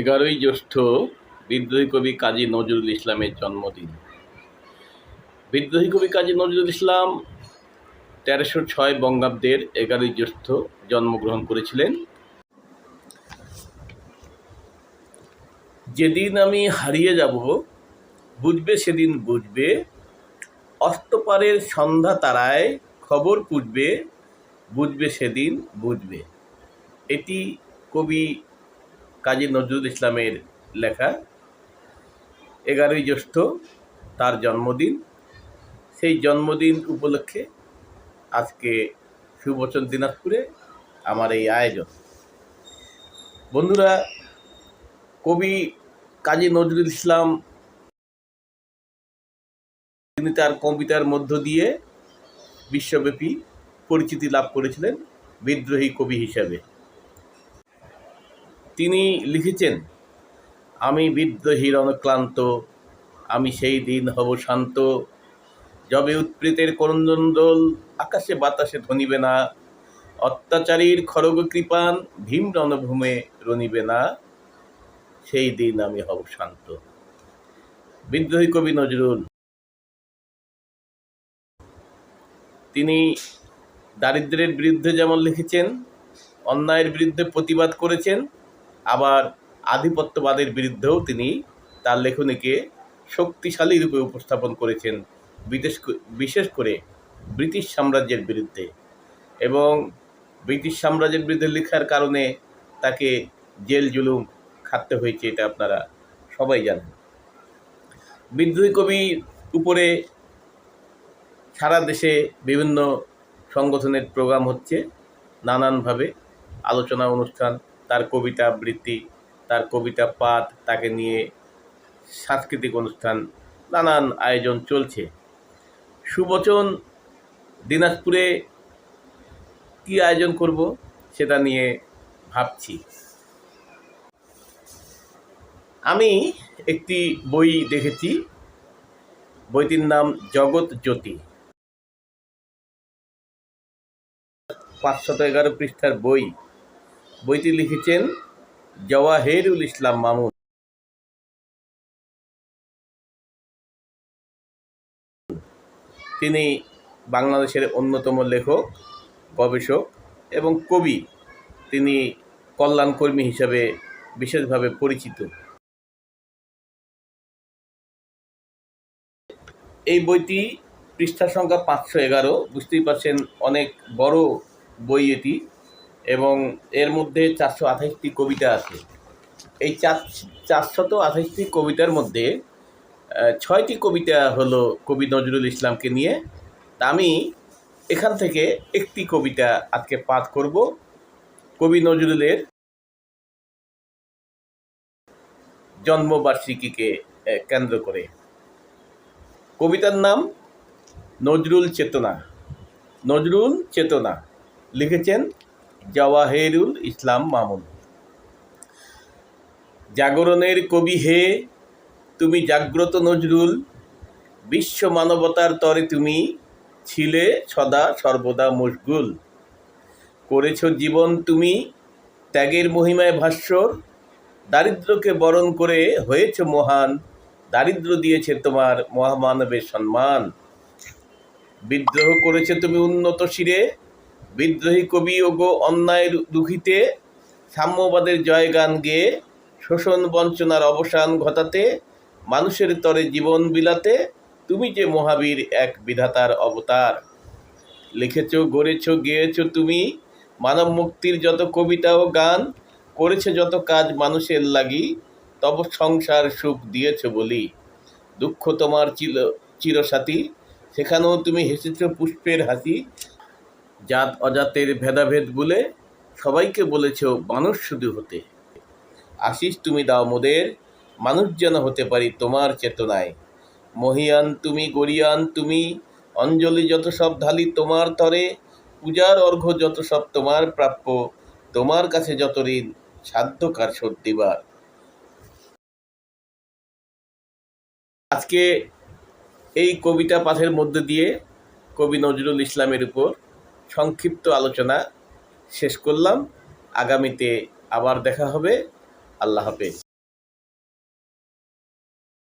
এগারোই জ্যৈষ্ঠ বিদ্রোহী কবি কাজী নজরুল ইসলামের জন্মদিন। বিদ্রোহী কবি কাজী নজরুল ইসলাম তেরোশো ছয় বঙ্গাব্দের এগারোই জ্যৈষ্ঠ জন্মগ্রহণ করেছিলেন। যেদিন আমি হারিয়ে যাব, বুঝবে সেদিন বুঝবে, অস্তপারের সন্ধ্যা তারায় খবর পুষবে বুঝবে সেদিন বুঝবে। এটি কবি কাজী নজরুল ইসলামের লেখা এগারোই জ্যৈষ্ঠ তার জন্মদিন। সেই জন্মদিন উপলক্ষে আজকে সুবচন দিনাজপুরে আমার এই আয়োজন। বন্ধুরা, কবি কাজী নজরুল ইসলাম তিনি তার কবিতার মধ্য দিয়ে বিশ্বব্যাপী পরিচিতি লাভ করেছিলেন বিদ্রোহী কবি হিসাবে। তিনি লিখেছেন, আমি বিদ্রোহীর অনক্লান্ত আমি সেই দিন হব শান্ত। যবে উৎপ্রেতের করন্দল আকাশে বাতাসে ধনিবে না। অত্যাচারীর খড়গ কৃপান, ভীম রণভূমে রনিবে না। সেই দিন আমি হব শান্ত। বিদ্রোহী কবি নজরুল। তিনি দারিদ্র্যের বিরুদ্ধে যেমন লিখেছেন, অন্যায়ের বিরুদ্ধে প্রতিবাদ করেছেন আবার আধিপত্যবাদের বিরুদ্ধেও তিনি তার লেখনীকে শক্তিশালী রূপে উপস্থাপন করেছেন, বিদেশ বিশেষ করে ব্রিটিশ সাম্রাজ্যের বিরুদ্ধে। এবং ব্রিটিশ সাম্রাজ্যের বিরুদ্ধে লেখার কারণে তাকে জেল জুলুম খাটতে হয়েছে, এটা আপনারা সবাই জানেন। বিদ্রোহী কবির উপরে সারা দেশে বিভিন্ন সংগঠনের প্রোগ্রাম হচ্ছে, নানানভাবে আলোচনা অনুষ্ঠান তার কবিতা আবৃত্তি, তার কবিতা পাঠ, তাকে নিয়ে সাংস্কৃতিক অনুষ্ঠান, নানান আয়োজন চলছে। সুবচন দিনাজপুরে কী আয়োজন করব সেটা নিয়ে ভাবছি। আমি একটি বই দেখেছি, বইটির নাম জগৎ জ্যোতি। পাঁচশত এগারো পৃষ্ঠার বই। বইটি লিখেছেন জওয়াহেরুল ইসলাম মামুন। তিনি বাংলাদেশের অন্যতম লেখক, গবেষক এবং কবি। তিনি কল্যাণকর্মী হিসাবে বিশেষভাবে পরিচিত। এই বইটি পৃষ্ঠা সংখ্যা পাঁচশো এগারো, বুঝতেই পারছেন অনেক বড় বই এটি। এবং এর মধ্যে চারশো আঠাশটি কবিতা আছে। এই চার, চারশত আঠাইশটি কবিতার মধ্যে ছয়টি কবিতা হলো কবি নজরুল ইসলামকে নিয়ে। তা আমি এখান থেকে একটি কবিতা আজকে পাঠ করব। কবি নজরুলের জন্মবার্ষিকীকে কেন্দ্র করে। কবিতার নাম নজরুল চেতনা। নজরুল চেতনা লিখেছেন জওয়াহেরুল ইসলাম মামুন। জাগরণের কবি হে, তুমি জাগ্রত নজরুল, বিশ্ব মানবতার তরে তুমি ছিলে সদা সর্বদা মশগুল। করেছ জীবন তুমি ত্যাগের মহিমায় ভাস্বর, দারিদ্রকে বরণ করে হয়েছ মহান, দারিদ্র দিয়েছে তোমার মহামানবের সম্মান। বিদ্রোহ করেছে তুমি উন্নত শিরে বিদ্রোহী কবি ও গো অন্যায়ের দুঃখিতে সাম্যবাদের জয়গান গেয়ে শোষণ বঞ্চনার অবসান ঘটাতে, মানুষের তরে জীবন বিলাতে, তুমি যে মহাবীর এক বিধাতার অবতার। লিখেছ, গড়েছ, গেয়েছ তুমি মানব মুক্তির যত কবিতা ও গান, করেছে যত কাজ মানুষের লাগি, তব সংসার সুখ দিয়েছ বলি। দুঃখ তোমার চিল, চিরসাথী, সেখানেও তুমি হেসেছ পুষ্পের হাসি জাত অজাতের ভেদাভেদ বলে সবাইকে বলেছ মানুষ শুধু হতে। আশিস, তুমি দাও মোদের, মানুষ যেন হতে পারি তোমার চেতনায়। মহিয়ান তুমি গরিয়ান তুমি, অঞ্জলি যত সব ঢালি তোমার তরে, পূজার অর্ঘ্য যত সব তোমার প্রাপ্য, তোমার কাছে যত ঋণ সাধ্য কার শোধ আজকে এই কবিতা পাঠের মধ্যে দিয়ে কবি নজরুল ইসলামের উপর সংক্ষিপ্ত আলোচনা শেষ করলাম। আগামীতে আবার দেখা হবে। আল্লাহ হাফেজ।